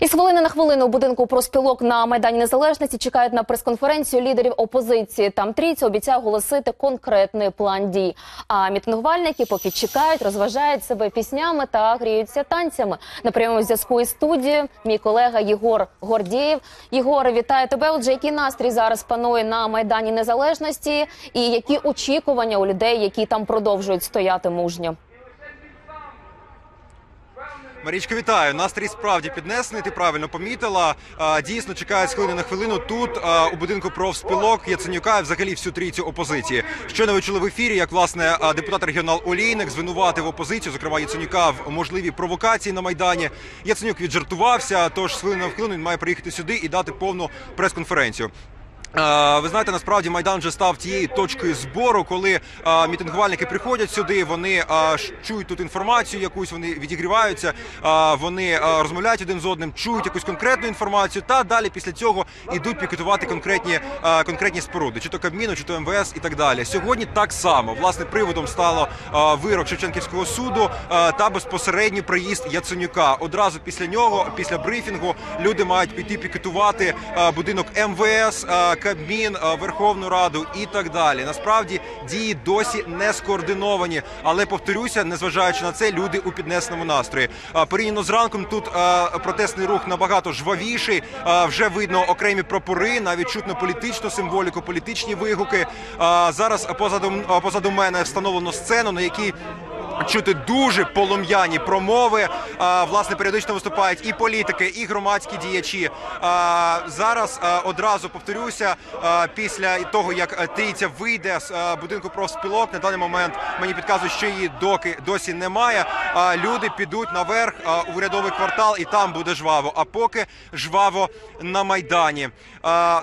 Із хвилини на хвилину у будинку проспілок на майдані незалежності чекають на прес-конференцію лідерів опозиції. Там трійця обіцяє оголосити конкретний план дій. А мітингувальники поки чекають, розважають себе піснями та гріються танцями. На прямому зв'язку із студією мій колега Єгор Гордієв. Єгоре, вітаю тебе. Отже, який настрій зараз панує на майдані незалежності, і які очікування у людей, які там продовжують стояти мужньо? Марічка, вітаю. Настрій справді піднесений. Ти правильно помітила. Дійсно чекають з хвилини на хвилину тут у будинку профспілок Яценюка і взагалі всю трійцю опозиції. Щойно ви чули в ефірі, як власне депутат регіонал Олійник звинуватив опозицію, зокрема Яценюка, в можливій провокації на майдані. Яценюк віджартувався. Тож з хвилини на хвилину він має приїхати сюди і дати повну прес-конференцію. Ви знаєте, насправді майдан вже став тією точкою збору, коли мітингувальники приходять сюди. Вони е, чують тут інформацію, якусь вони відігріваються, вони розмовляють один з одним, чують якусь конкретну інформацію, та далі після цього йдуть пікетувати конкретні конкретні споруди, чи то Кабміну, чи то МВС і так далі. Сьогодні так само власне приводом стало вирок Шевченківського суду та безпосередній приїзд Яценюка. Одразу після нього, після брифінгу, люди мають піти пікетувати будинок МВС, Кабмін, е, Верховну Раду і так далі. Насправді дії досі не скоординовані, але повторюся, незважаючи на це, люди у піднесеному настрої. Е, Порівняно з ранком тут е, протестний рух набагато жвавіший. Вже видно окремі прапори, навіть чутно політичну символіку, політичні вигуки. Зараз позаду позаду мене встановлено сцену, на якій Чути дуже полум'яні промови. Власне, періодично виступають і політики, і громадські діячі. Зараз одразу повторюся, після того як е, трійця вийде з а, будинку профспілок, на даний момент мені підказують, що її доки досі немає. Люди підуть наверх у урядовий квартал, і там буде жваво. А поки жваво на майдані.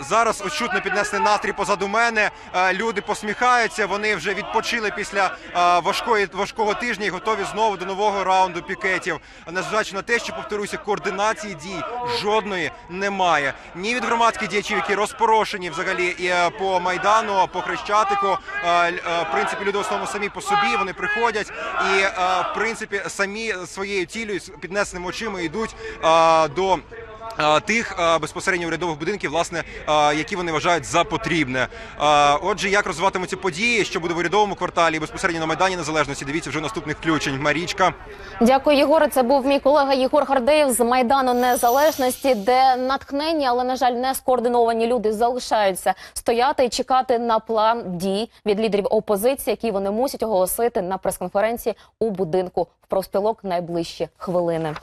Зараз ось чутно піднесений настрій позаду мене. Люди посміхаються. Вони вже відпочили після важкої важкого тижня і готові знову до нового раунду пікетів. Незважаючи на те, що повторюся, координації дій жодної немає. Ні від громадських діячів, які розпорошені взагалі і е, по майдану, по хрещатику. Е, е, В принципі, люди в основному самі по собі вони приходять і в принципі самі своєю цілею з піднесеними очима йдуть до. Тих безпосередньо урядових будинків, власне, які вони вважають за потрібне. Отже, як розвиватимуться події, що буде в урядовому кварталі, безпосередньо на майдані незалежності. Дивіться вже наступних включень. Марічка. Дякую, Єгоре. Це був мій колега Єгор Гардеєв з майдану незалежності, де натхнені, але на жаль, не скоординовані люди залишаються стояти і чекати на план дій від лідерів опозиції, які вони мусять оголосити на прес-конференції у будинку в профспілок найближчі хвилини.